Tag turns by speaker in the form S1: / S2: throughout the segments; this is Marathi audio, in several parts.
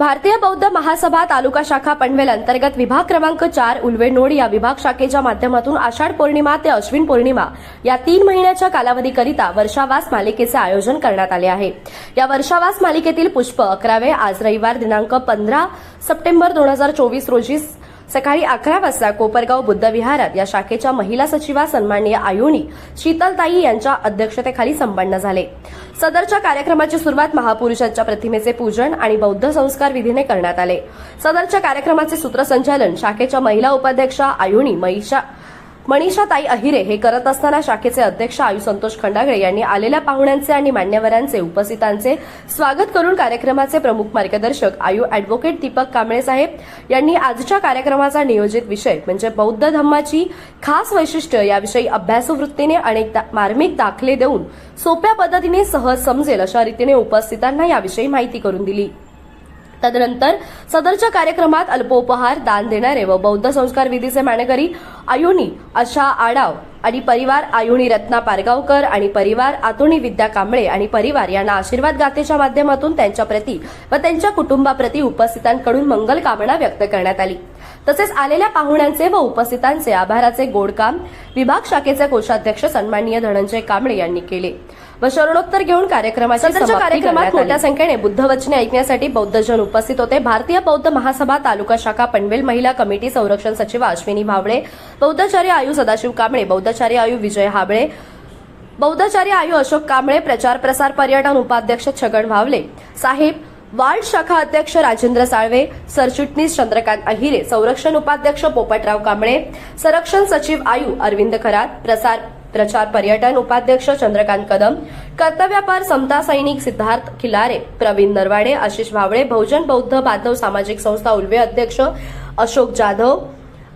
S1: भारतीय बौद्ध महासभा तालुका शाखा पनवेल अंतर्गत विभाग क्रमांक चार उल्वेनोड या विभाग शाखेच्या माध्यमातून आषाढ पौर्णिमा ते अश्विन पौर्णिमा या तीन महिन्याच्या कालावधीकरिता वर्षावास मालिकेचे आयोजन करण्यात आले आहे. या वर्षावास मालिकेतील पुष्प अकरावे आज रविवार दिनांक पंधरा सप्टेंबर दोन हजार चोवीस रोजी सकाळी अकरा वाजता कोपरगाव बुद्ध विहारात या शाखेच्या महिला सचिवा सन्माननीय आयोनी शीतलताई यांच्या अध्यक्षतेखाली संपन्न झाले. सदरच्या कार्यक्रमाची सुरुवात महापुरुषांच्या प्रतिमेचे पूजन आणि बौद्ध संस्कार विधीने करण्यात आले. सदरच्या कार्यक्रमाचे सूत्रसंचालन शाखेच्या महिला उपाध्यक्षा आयोनी महिषा मनीषाताई अहिरे हे करत असताना शाखेचे अध्यक्ष आयु संतोष खंडागळे यांनी आलेल्या पाहुण्यांचे आणि मान्यवरांचे उपस्थितांचे स्वागत करून कार्यक्रमाचे प्रमुख मार्गदर्शक आयु अॅडव्होकेट दीपक कांबळे साहेब यांनी आजच्या कार्यक्रमाचा नियोजित विषय म्हणजे बौद्ध धम्माची खास वैशिष्ट्य याविषयी अभ्यासू वृत्तीने अनेक मार्मिक दाखले देऊन सोप्या पद्धतीने सहज समजेल अशा रीतीने उपस्थितांना याविषयी माहिती करून दिली. तदनंतर सदरच्या कार्यक्रमात अल्पोपहार दान देणारे व बौद्ध संस्कार विधीचे मानेकरी आयुनी आशा आडाव आणि परिवार आयुणी रत्ना पारगावकर आणि परिवार आतुणी विद्या कांबळे आणि परिवार यांना आशीर्वाद गाथेच्या माध्यमातून त्यांच्याप्रती व त्यांच्या कुटुंबाप्रती उपस्थितांकडून मंगल कामना व्यक्त करण्यात आली. तसेच आलेल्या पाहुण्यांचे व उपस्थितांचे आभाराचे गोडकाम विभाग शाखेचे कोषाध्यक्ष सन्माननीय धनंजय कांबळे यांनी केले. व शरणोत्तर घेऊन कार्यक्रमाच्या कार्यक्रमात मोठ्या संख्येने बुद्धवचने ऐकण्यासाठी बौद्धजन उपस्थित होते. भारतीय बौद्ध महासभा तालुका शाखा पनवेल महिला कमिटी संरक्षण सचिव अश्विनी भावळे बौद्धाचार्य आयु सदाशिव कांबळे बौद्धाचार्य आयु विजय हाबळे बौद्धाचार्य आयु अशोक कांबळे प्रचार प्रसार पर्यटन उपाध्यक्ष छगन भावले साहेब वार्ड शाखा अध्यक्ष राजेंद्र साळवे सरचिटणीस चंद्रकांत अहिरे संरक्षण उपाध्यक्ष पोपटराव कांबळे संरक्षण सचिव आयु अरविंद खरात प्रसार प्रचार पर्यटन उपाध्यक्ष चंद्रकांत कदम कर्तव्यापार समता सैनिक सिद्धार्थ खिलारे प्रवीण नरवाडे आशिष भावळे बहुजन बौद्ध बांधव सामाजिक संस्था उल्वे अध्यक्ष अशोक जाधव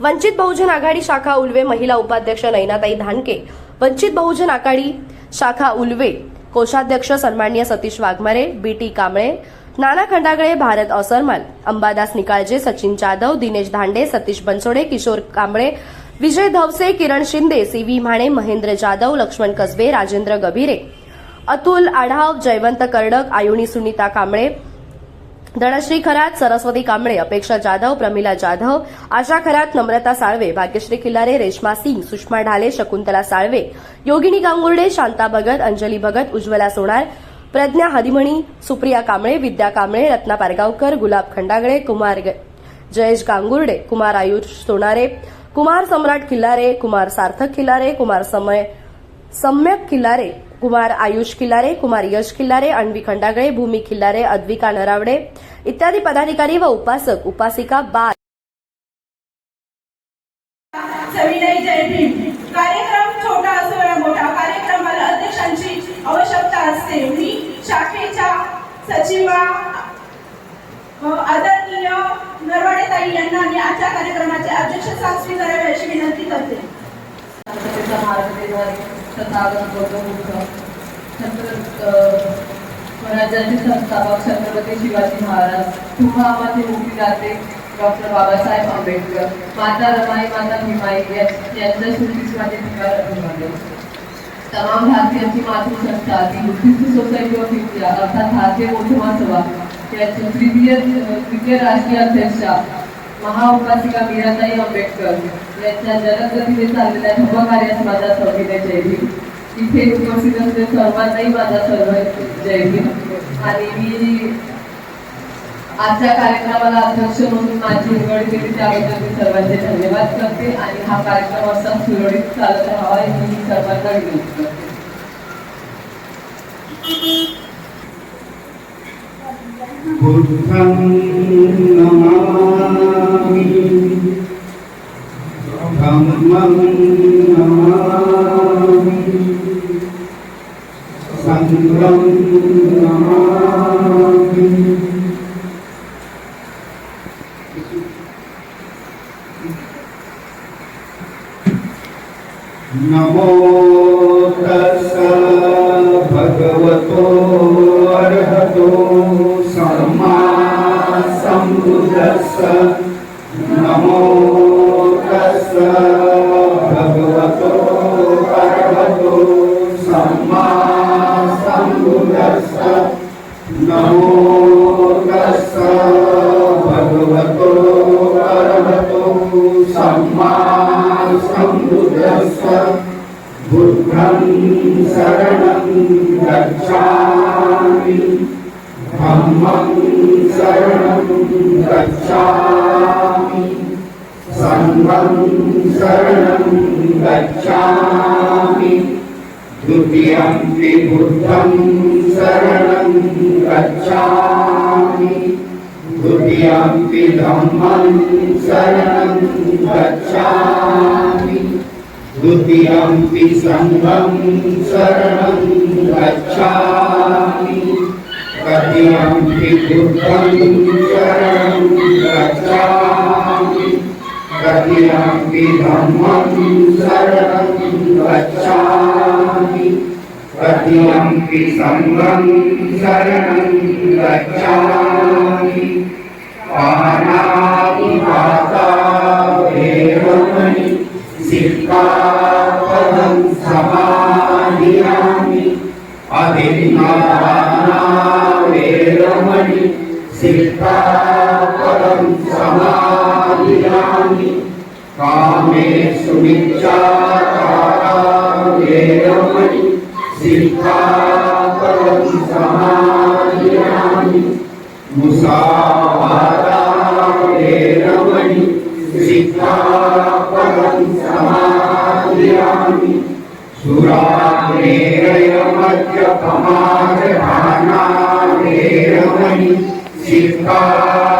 S1: वंचित बहुजन आघाडी शाखा उल्वे महिला उपाध्यक्ष नैनाताई धानके वंचित बहुजन आघाडी शाखा उल्वे कोषाध्यक्ष सन्मान्य Satish Waghmare BT Kamble Nana Khandagale Bharat Asarmal Ambadas Nikalje Sachin Jadhav Dinesh Dhande Satish Bansode Kishor Kamble Vijay Dhawase Kiran Shinde C V Mhane Mahendra Jadhav Laxman Kasbe Rajendra Gabhire Atul Adhav Jaywant Kardak आयुनी Sunita Kamble Dhanashree Kharat Saraswati Kamble Apeksha Jadhav Pramila Jadhav आशा खरात नम्रता साळवे भाग्यश्री किल्लारे रेश्मा सिंग सुषमा ढाले शकुंतला साळवे योगिनी गांगुर्डे शांता भगत अंजली भगत उज्ज्वला सोनार प्रज्ञा हदिमणी सुप्रिया कांबळे विद्या कांबळे रत्ना पारगावकर गुलाब खंडागळे कुमार ग- जयेश गांगुर्डे कुमार आयुष सोनारे कुमार सम्राट खिल्लारे कुमार सार्थक खिल्लारे कुमार समय सम्यक खिल्लारे कुमार आयुष खिल्लारे कुमार यश खिल्लारे अण्वी खंडागळे भूमी खिल्लारे अद्विका नरावडे इत्यादी पदाधिकारी व उपासक उपासिका बाल
S2: सविनय जय भीम कार्यक्रम छोटा असो या मोठा कार्यक्रमाला अध्यक्षांची आवश्यकता असते मी शाखेच्या सचिवा अ, आदरणीय नरवाडेताई यांना मी आजच्या कार्यक्रमाचे अध्यक्षस्थान स्वीकारावे अशी विनंती करते
S3: त्याचा मार्गदर्शन तथागत गौतम बुद्ध छत्र स्वराज्याचे संस्थापक छत्रपती शिवाजी महाराज तुम्हा आम्हाला मुक्तीदाते डॉक्टर बाबासाहेब आंबेडकर माता रमाई माता भीमाई यांच्या स्मृतीस माझे निवार अभिवादन तमाम भारतीयांची मातृसंस्था ती बुद्धिस्ट सोसायटी ऑफ इंडिया अर्थात भारतीय मोठमा सभा याच्या तृतीय तृतीय राष्ट्रीय अध्यक्षा महाउपासिका मीराताई आंबेडकर यांच्या जलदगतीने चाललेल्या शुभकार्यास माझा सविनय जय इथे उपस्थित असलेल्या सर्वांनाही माझा सर्व जय भीम आणि मी आजच्या कार्यक्रमाला अध्यक्ष म्हणून माझी निवड केली त्याबद्दल मी सर्वांचे धन्यवाद करते. आणि हा कार्यक्रम असा सुरळीत चालत राहावा ही मी सर्वांना विनंती करते.
S4: बुद्धं नमामि. धम्मं बुद्धं शरणं गच्छामि धम्मं शरणं गच्छामि सङ्गं शरणं गच्छामि द्वितीयम्पि बुद्धं शरणं गच्छामि शरणं गच्छामि द्वितीयं सङ्गं शरणं गच्छामि। तृतीयम्पि बुद्धं शरणं गच्छामि तृतीयम्पि धम्मं शरणं गच्छामि वेरमणि सिक्खापदं समाधियामि कामे मिच्छाचारा वेरमणि सिक्खापदं समाधियामि मुसावादा वेरमणि सिक्खापदं समाधियामि सुरामेरयमद्यपमागधाना वेरमणि सिक्खापदं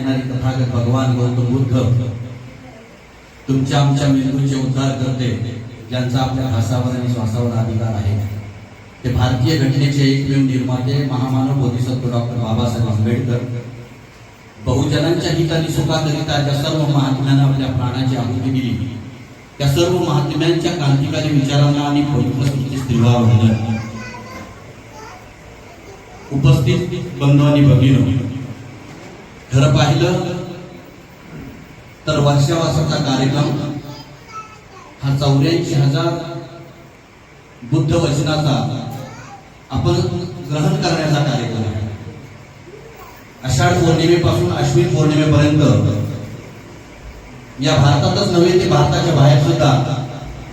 S5: देणारे तथागत भगवान गौतम बुद्ध तुमच्या आमच्या मेंदूचे उद्धार करते ज्यांचा आपल्या भासावर आणि श्वासावर अधिकार आहे. ते भारतीय घटनेचे एकमेव निर्माते महामानव बोधिसत्व डॉक्टर बाबासाहेब आंबेडकर. बहुजनांच्या हित सुखाकरिता ज्या सर्व महात्म्यांना आपल्या प्राणाची आहुती दिली. त्या सर्व महात्म्यांच्या क्रांतिकारी विचारांना आणि पवित्र स्मृतीस निर्वाह उपस्थित बंधू आणि भगिनी खरं पाहिलं तर वर्षावासाचा कार्यक्रम हा चौऱ्याऐंशी हजार बुद्ध वचनाचा आपण ग्रहण करण्याचा कार्यक्रम आहे. आषाढ पौर्णिमेपासून अश्विन पौर्णिमेपर्यंत या भारतातच नव्हे ते भारताच्या बाहेर सुद्धा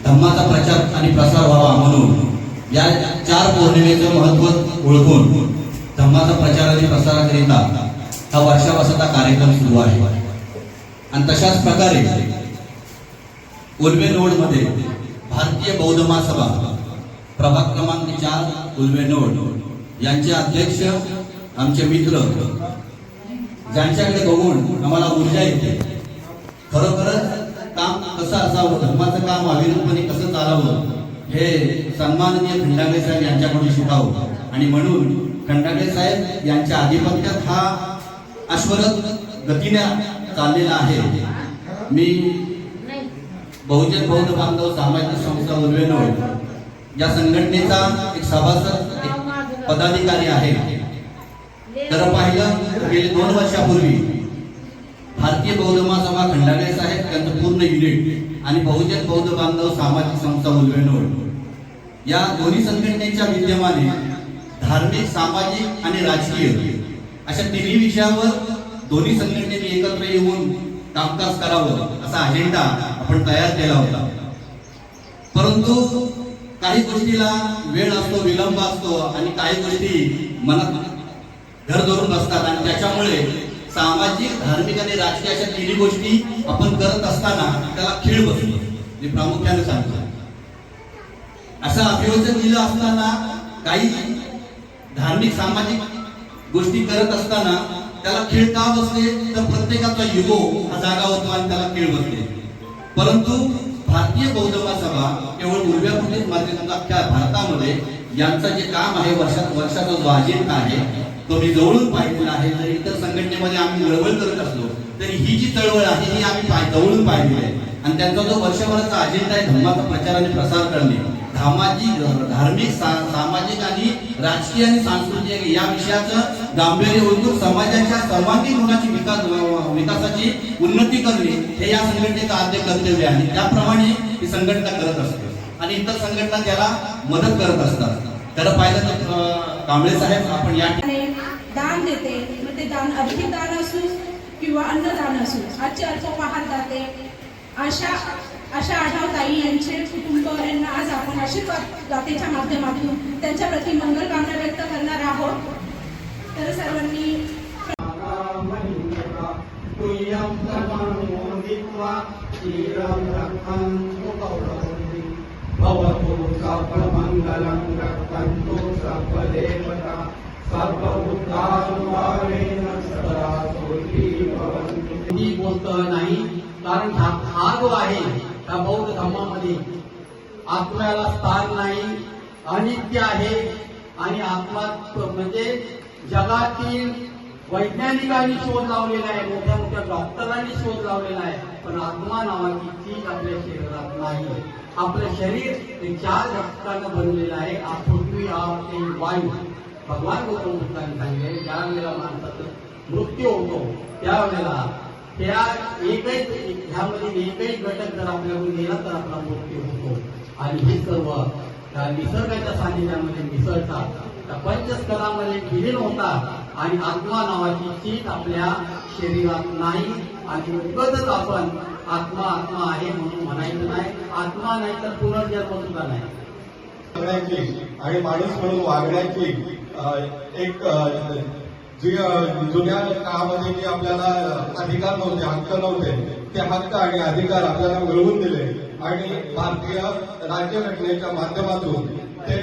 S5: धम्माचा प्रचार आणि प्रसार व्हावा म्हणून या चार पौर्णिमेचं महत्त्व ओळखून धम्माचा प्रचार आणि प्रसाराकरिता हा वर्षावासाचा कार्यक्रम सुरू आहे. आणि तशाच प्रकारे उर्वे नोडमध्ये भारतीय बौद्ध महासभा प्रभाग क्रमांक चार उर्वे नोड यांचे अध्यक्ष आमचे मित्र ज्यांच्याकडे बघून आम्हाला ऊर्जा येते खरोखरच काम कसं असावं धर्माचं काम अविरतपणे कसं चालावं हे सन्माननीय खंडागळे साहेब यांच्याकडून शिकावं. आणि म्हणून खंडागळे साहेब यांच्या आधिपत्यात हा अश्वरथ गतीने चाललेला आहे. मी बहुजन बौद्ध बांधव सामाजिक संस्था उर्वेनो या संघटनेचा एक सभासद एक पदाधिकारी आहे. तर पाहिलं गेले दोन वर्षापूर्वी भारतीय बौद्ध महासभा खंडाळे साहेब त्यांचं पूर्ण युनिट आणि बहुजन बौद्ध बांधव सामाजिक संस्था उल्वेनोड या दोन्ही संघटनेच्या विद्यमाने धार्मिक सामाजिक आणि राजकीय अशा तिन्ही विषयावर दोन्ही संघटनेने एकत्र येऊन कामकाज करावं असा अजेंडा आपण तयार केला होता. परंतु काही गोष्टीला वेळ असतो विलंब असतो आणि काही गोष्टी मनात घर धरून बसतात आणि त्याच्यामुळे सामाजिक धार्मिक आणि राजकीय अशा तिन्ही गोष्टी आपण करत असताना त्याला खेळ बसतो. मी प्रामुख्याने सांगतो. असं अभियोजन दिलं असताना काही धार्मिक सामाजिक गोष्टी करत असताना त्याला खेळ का बसते तर प्रत्येकाचा युगो हा जागा होतो आणि त्याला खीळ बसते. परंतु भारतीय बौद्ध महासभा केवळ उर्व्यापुरतीच मात्र समजा अख्ख्या भारतामध्ये यांचं जे काम आहे वर्षात वर्षाचा जो अजेंडा आहे तो मी जवळून पाहिलेला आहे. जर इतर संघटनेमध्ये आम्ही लळवळ करत असलो तरी ही जी चळवळ आहे ही आम्ही जवळून पाहिलेली आहे. आणि त्यांचा जो वर्षभराचा अजेंडा आहे धर्माचा प्रचार आणि प्रसार करणे सामाजिक धार्मिक सा- सामाजिक आणि राजकीय आणि सांस्कृतिक या विषयाचं गांभीर्य ओळखून समाजाच्या सर्वांगीण गुणाची विकास विकासाची उन्नती करणे हे या संघटनेचं आद्य कर्तव्य आहे. त्याप्रमाणे ही संघटना करत असते. आणि इतर संघटना त्याला मदत करत असतात. त्याला पाहिलं तर कांबळे साहेब आपण या
S2: दान देते. मग ते दान आर्थिक दान असू किंवा अन्नदान असू आजचे अर्थ पाहत जाते. अशा अशा आढाव ताई यांचे कुटुंब यांना आज आपण आशीर्वाद दातेच्या माध्यमातून त्यांच्या प्रति मंगल कामना व्यक्त करणार आहोत. तर सर्वांनी
S4: तुय्यं भवतु सर्वमङ्गलं रक्षन्तु सर्वदेवता सदा सुखी भवन्तु
S6: नाही कारण हा जो आहे त्या बौद्ध धर्मामध्ये आत्म्याला स्थान नाही अनित्य आहे आणि आत्मा म्हणजे जगातील वैज्ञानिकांनी शोध लावलेला आहे मोठ्या मोठ्या डॉक्टरांनी शोध लावलेला आहे पण आत्मा नावाची चीज आपल्या शरीरात नाही. आपलं शरीर हे चार घटकानं बनलेलं आहे आ पृथ्वी आग ते वायू. भगवान गौतम बुद्धांनी सांगितले ज्या वेळेला माणसाचं मृत्यू होतो त्यावेळेला त्या एकही ह्यामध्ये एकही घटक जर आपल्याकडून गेला तर आपला मृत्यू होतो. आणि हे सर्व त्या निसर्गाच्या सानिध्यामध्ये मिसळतात. त्या पंचस्करामध्ये विलीन होतात आणि आत्मा नावाची चीज आपल्या शरीरात नाही आणि उगतच आपण आत्मा आत्मा आहे म्हणून म्हणायचं नाही. आत्मा नाही तर पुनर्जन्म सुद्धा नाही.
S7: आणि माणूस म्हणून वागण्याची एक जी जुन्या काळामध्ये जे आपल्याला अधिकार नव्हते हक्क नव्हते ते हक्क आणि अधिकार आपल्याला मिळवून दिले. आणि भारतीय राज्यघटनेच्या माध्यमातून ते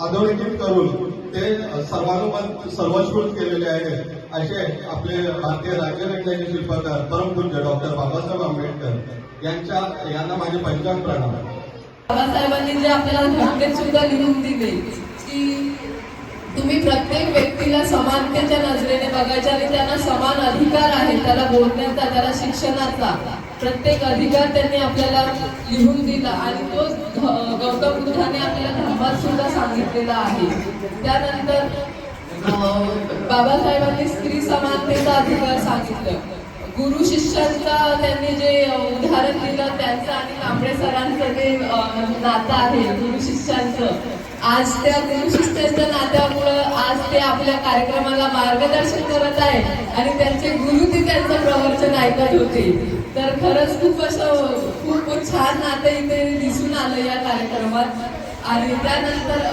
S7: अधोरेखित करून ते सर्वानुमत सर्वस्कृत केलेले आहेत असे आपले भारतीय राज्यघटनेचे शिल्पकार परमपूज्य डॉक्टर बाबासाहेब आंबेडकर यांच्या यांना माझे पंचांग प्रणाम.
S3: बाबासाहेबांनी जे आपल्याला सुद्धा लिहून दिले की तुम्ही प्रत्येक व्यक्तीला समानतेच्या नजरेने बघायच्या आणि त्यांना समान अधिकार आहे त्याला बोलण्याचा त्याला शिक्षणाचा प्रत्येक अधिकार त्यांनी आपल्याला लिहून दिला. आणि तो गौतम बुद्धाने आपल्याला धर्मात सुद्धा सांगितलेला आहे. त्यानंतर बाबासाहेबांनी स्त्री समानतेचा अधिकार सांगितलं. गुरु शिष्यांचा त्यांनी जे उदाहरण दिलं त्यांचं आणि कांबळे सरांचं जे नातं आहे गुरु शिष्यांचं आज त्या गुरुशिष्ठाच्या नात्यामुळं आज ते आपल्या कार्यक्रमाला मार्गदर्शन करत आहे आणि त्यांचे गुरु ते त्यांचं प्रवचन ऐकत होते. तर खरंच खूप असं खूप छान नातं इथे दिसून आलं या कार्यक्रमात. आणि त्यानंतर